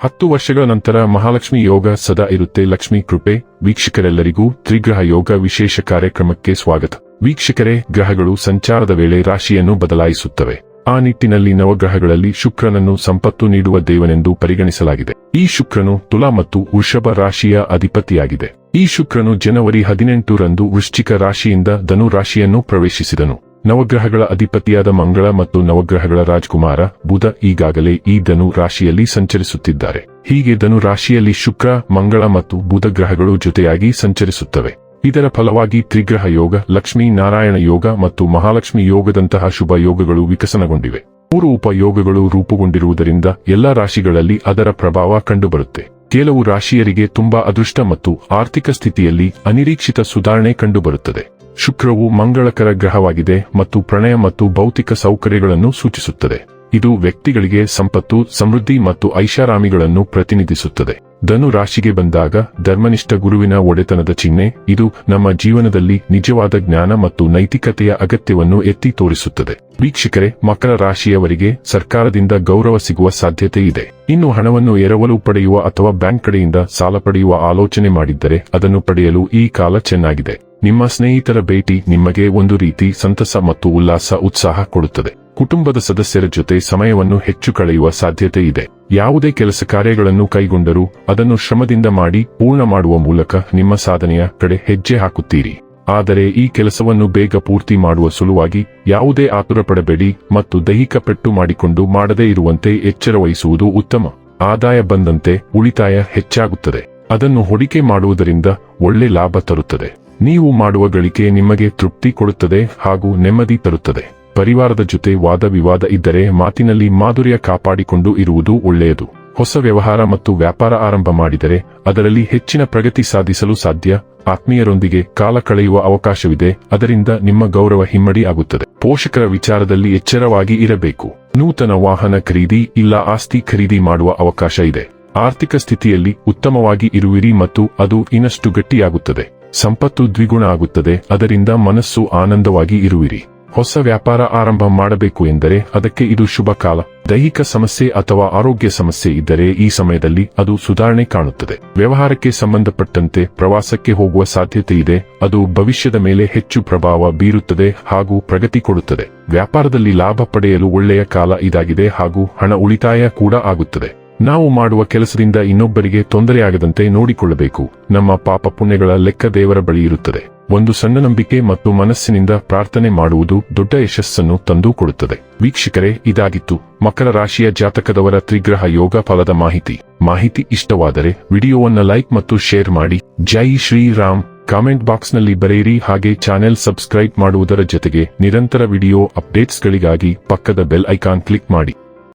ಹತ್ತು ವರ್ಷಗಳ ನಂತರ ಮಹಾಲಕ್ಷ್ಮಿ ಯೋಗ ಸದಾ ಇರುತ್ತೆ. ಲಕ್ಷ್ಮಿ ಕೃಪೆ. ವೀಕ್ಷಕರೆಲ್ಲರಿಗೂ ತ್ರಿಗ್ರಹ ಯೋಗ ವಿಶೇಷ ಕಾರ್ಯಕ್ರಮಕ್ಕೆ ಸ್ವಾಗತ. ವೀಕ್ಷಕರೇ, ಗ್ರಹಗಳು ಸಂಚಾರದ ವೇಳೆ ರಾಶಿಯನ್ನು ಬದಲಾಯಿಸುತ್ತವೆ. ಆ ನಿಟ್ಟಿನಲ್ಲಿ ನವಗ್ರಹಗಳಲ್ಲಿ ಶುಕ್ರನನ್ನು ಸಂಪತ್ತು ನೀಡುವ ದೇವನೆಂದು ಪರಿಗಣಿಸಲಾಗಿದೆ. ಈ ಶುಕ್ರನು ತುಲಾ ಮತ್ತು ವೃಷಭ ರಾಶಿಯ ಅಧಿಪತಿಯಾಗಿದೆ. ಈ ಶುಕ್ರನು ಜನವರಿ ಹದಿನೆಂಟು ರಂದು ವೃಶ್ಚಿಕ ರಾಶಿಯಿಂದ ಧನು ರಾಶಿಯನ್ನು ಪ್ರವೇಶಿಸಿದನು. ನವಗ್ರಹಗಳ ಅಧಿಪತಿಯಾದ ಮಂಗಳ ಮತ್ತು ನವಗ್ರಹಗಳ ರಾಜಕುಮಾರ ಬುಧ ಈಗಾಗಲೇ ಈ ಧನು ರಾಶಿಯಲ್ಲಿ ಸಂಚರಿಸುತ್ತಿದ್ದಾರೆ. ಹೀಗೆ ಧನು ರಾಶಿಯಲ್ಲಿ ಶುಕ್ರ, ಮಂಗಳ ಮತ್ತು ಬುಧ ಗ್ರಹಗಳು ಜೊತೆಯಾಗಿ ಸಂಚರಿಸುತ್ತವೆ. ಇದರ ಫಲವಾಗಿ ತ್ರಿಗ್ರಹ ಯೋಗ, ಲಕ್ಷ್ಮೀ ನಾರಾಯಣ ಯೋಗ ಮತ್ತು ಮಹಾಲಕ್ಷ್ಮಿ ಯೋಗದಂತಹ ಶುಭ ಯೋಗಗಳು ವಿಕಸನಗೊಂಡಿವೆ. ಮೂರು ಉಪಯೋಗಗಳು ರೂಪುಗೊಂಡಿರುವುದರಿಂದ ಎಲ್ಲಾ ರಾಶಿಗಳಲ್ಲಿ ಅದರ ಪ್ರಭಾವ ಕಂಡುಬರುತ್ತೆ. ಕೆಲವು ರಾಶಿಯರಿಗೆ ತುಂಬಾ ಅದೃಷ್ಟ ಮತ್ತು ಆರ್ಥಿಕ ಸ್ಥಿತಿಯಲ್ಲಿ ಅನಿರೀಕ್ಷಿತ ಸುಧಾರಣೆ ಕಂಡುಬರುತ್ತದೆ. ಶುಕ್ರವು ಮಂಗಳಕರ ಗ್ರಹವಾಗಿದೆ ಮತ್ತು ಪ್ರಣಯ ಮತ್ತು ಭೌತಿಕ ಸೌಕರ್ಯಗಳನ್ನು ಸೂಚಿಸುತ್ತದೆ. ಇದು ವ್ಯಕ್ತಿಗಳಿಗೆ ಸಂಪತ್ತು, ಸಮೃದ್ಧಿ ಮತ್ತು ಐಷಾರಾಮಿಗಳನ್ನು ಪ್ರತಿನಿಧಿಸುತ್ತದೆ. ಧನು ರಾಶಿಗೆ ಬಂದಾಗ ಧರ್ಮನಿಷ್ಠ ಗುರುವಿನ ಒಡೆತನದ ಚಿಹ್ನೆ, ಇದು ನಮ್ಮ ಜೀವನದಲ್ಲಿ ನಿಜವಾದ ಜ್ಞಾನ ಮತ್ತು ನೈತಿಕತೆಯ ಅಗತ್ಯವನ್ನು ಎತ್ತಿ ತೋರಿಸುತ್ತದೆ. ವೀಕ್ಷಕರೇ, ಮಕರ ರಾಶಿಯವರಿಗೆ ಸರ್ಕಾರದಿಂದ ಗೌರವ ಸಿಗುವ ಸಾಧ್ಯತೆ ಇದೆ. ಇನ್ನು ಹಣವನ್ನು ಎರವಲು ಪಡೆಯುವ ಅಥವಾ ಬ್ಯಾಂಕ್ ಕಡೆಯಿಂದ ಸಾಲ ಪಡೆಯುವ ಆಲೋಚನೆ ಮಾಡಿದ್ದರೆ ಅದನ್ನು ಪಡೆಯಲು ಈ ಕಾಲ ಚೆನ್ನಾಗಿದೆ. ನಿಮ್ಮ ಸ್ನೇಹಿತರ ಭೇಟಿ ನಿಮಗೆ ಒಂದು ರೀತಿ ಸಂತಸ ಮತ್ತು ಉಲ್ಲಾಸ ಉತ್ಸಾಹ ಕೊಡುತ್ತದೆ. ಕುಟುಂಬದ ಸದಸ್ಯರ ಜೊತೆ ಸಮಯವನ್ನು ಹೆಚ್ಚು ಕಳೆಯುವ ಸಾಧ್ಯತೆ ಇದೆ. ಯಾವುದೇ ಕೆಲಸ ಕಾರ್ಯಗಳನ್ನು ಕೈಗೊಂಡರೂ ಅದನ್ನು ಶ್ರಮದಿಂದ ಮಾಡಿ ಪೂರ್ಣ ಮಾಡುವ ಮೂಲಕ ನಿಮ್ಮ ಸಾಧನೆಯ ಕಡೆ ಹೆಜ್ಜೆ ಹಾಕುತ್ತೀರಿ. ಆದರೆ ಈ ಕೆಲಸವನ್ನು ಬೇಗ ಪೂರ್ತಿ ಮಾಡುವ ಸಲುವಾಗಿ ಯಾವುದೇ ಆತುರ ಪಡಬೇಡಿ ಮತ್ತು ದೈಹಿಕ ಪೆಟ್ಟು ಮಾಡಿಕೊಂಡು ಮಾಡದೇ ಇರುವಂತೆ ಎಚ್ಚರ ವಹಿಸುವುದು ಉತ್ತಮ. ಆದಾಯ ಬಂದಂತೆ ಉಳಿತಾಯ ಹೆಚ್ಚಾಗುತ್ತದೆ. ಅದನ್ನು ಹೂಡಿಕೆ ಮಾಡುವುದರಿಂದ ಒಳ್ಳೆ ಲಾಭ ತರುತ್ತದೆ. ನೀವು ಮಾಡುವ ಗಳಿಕೆ ನಿಮಗೆ ತೃಪ್ತಿ ಕೊಡುತ್ತದೆ ಹಾಗೂ ನೆಮ್ಮದಿ ತರುತ್ತದೆ. ಪರಿವಾರದ ಜೊತೆ ವಾದ ವಿವಾದ ಇದ್ದರೆ ಮಾತಿನಲ್ಲಿ ಮಾಧುರ್ಯ ಕಾಪಾಡಿಕೊಂಡು ಇರುವುದು ಒಳ್ಳೆಯದು. ಹೊಸ ವ್ಯವಹಾರ ಮತ್ತು ವ್ಯಾಪಾರ ಆರಂಭ ಮಾಡಿದರೆ ಅದರಲ್ಲಿ ಹೆಚ್ಚಿನ ಪ್ರಗತಿ ಸಾಧಿಸಲು ಸಾಧ್ಯ. ಆತ್ಮೀಯರೊಂದಿಗೆ ಕಾಲ ಕಳೆಯುವ ಅವಕಾಶವಿದೆ, ಅದರಿಂದ ನಿಮ್ಮ ಗೌರವ ಹಿಮ್ಮಡಿ ಆಗುತ್ತದೆ. ಪೋಷಕರ ವಿಚಾರದಲ್ಲಿ ಎಚ್ಚರವಾಗಿ ಇರಬೇಕು. ನೂತನ ವಾಹನ ಖರೀದಿ ಇಲ್ಲ ಆಸ್ತಿ ಖರೀದಿ ಮಾಡುವ ಅವಕಾಶ ಇದೆ. ಆರ್ಥಿಕ ಸ್ಥಿತಿಯಲ್ಲಿ ಉತ್ತಮವಾಗಿ ಇರುವಿರಿ ಮತ್ತು ಅದು ಇನ್ನಷ್ಟು ಗಟ್ಟಿಯಾಗುತ್ತದೆ. ಸಂಪತ್ತು ದ್ವಿಗುಣ ಆಗುತ್ತದೆ. ಅದರಿಂದ ಮನಸ್ಸು ಆನಂದವಾಗಿ ಇರುವಿರಿ. ಹೊಸ ವ್ಯಾಪಾರ ಆರಂಭ ಮಾಡಬೇಕು ಎಂದರೆ ಅದಕ್ಕೆ ಇದು ಶುಭ ಕಾಲ. ದೈಹಿಕ ಸಮಸ್ಯೆ ಅಥವಾ ಆರೋಗ್ಯ ಸಮಸ್ಯೆ ಇದ್ದರೆ ಈ ಸಮಯದಲ್ಲಿ ಅದು ಸುಧಾರಣೆ ಕಾಣುತ್ತದೆ. ವ್ಯವಹಾರಕ್ಕೆ ಸಂಬಂಧಪಟ್ಟಂತೆ ಪ್ರವಾಸಕ್ಕೆ ಹೋಗುವ ಸಾಧ್ಯತೆ ಇದೆ. ಅದು ಭವಿಷ್ಯದ ಮೇಲೆ ಹೆಚ್ಚು ಪ್ರಭಾವ ಬೀರುತ್ತದೆ ಹಾಗೂ ಪ್ರಗತಿ ಕೊಡುತ್ತದೆ. ವ್ಯಾಪಾರದಲ್ಲಿ ಲಾಭ ಪಡೆಯಲು ಒಳ್ಳೆಯ ಕಾಲ ಇದಾಗಿದೆ ಹಾಗೂ ಹಣ ಉಳಿತಾಯ ಕೂಡ ಆಗುತ್ತದೆ. ನಾವು ಮಾಡುವ ಕೆಲಸದಿಂದ ಇನ್ನೊಬ್ಬರಿಗೆ ತೊಂದರೆಯಾಗದಂತೆ ನೋಡಿಕೊಳ್ಳಬೇಕು. ನಮ್ಮ ಪಾಪ ಪುಣ್ಯಗಳ ಲೆಕ್ಕ ದೇವರ ಬಳಿ ಇರುತ್ತದೆ. ಒಂದು ಸಣ್ಣ ನಂಬಿಕೆ ಮತ್ತು ಮನಸ್ಸಿನಿಂದ ಪ್ರಾರ್ಥನೆ ಮಾಡುವುದು ದೊಡ್ಡ ಯಶಸ್ಸನ್ನು ತಂದು ಕೊಡುತ್ತದೆ. ವೀಕ್ಷಕರೇ, ಇದಾಗಿತ್ತು ಮಕರ ರಾಶಿಯ ಜಾತಕದವರ ತ್ರಿಗ್ರಹ ಯೋಗ ಫಲದ ಮಾಹಿತಿ. ಮಾಹಿತಿ ಇಷ್ಟವಾದರೆ ವಿಡಿಯೋವನ್ನ ಲೈಕ್ ಮತ್ತು ಶೇರ್ ಮಾಡಿ. ಜೈ ಶ್ರೀರಾಮ್. ಕಾಮೆಂಟ್ ಬಾಕ್ಸ್ನಲ್ಲಿ ಬರೆಯಿರಿ. ಹಾಗೆ ಚಾನೆಲ್ ಸಬ್ಸ್ಕ್ರೈಬ್ ಮಾಡುವುದರ ಜೊತೆಗೆ ನಿರಂತರ ವಿಡಿಯೋ ಅಪ್ಡೇಟ್ಸ್ಗಳಿಗಾಗಿ ಪಕ್ಕದ ಬೆಲ್ ಐಕಾನ್ ಕ್ಲಿಕ್ ಮಾಡಿ.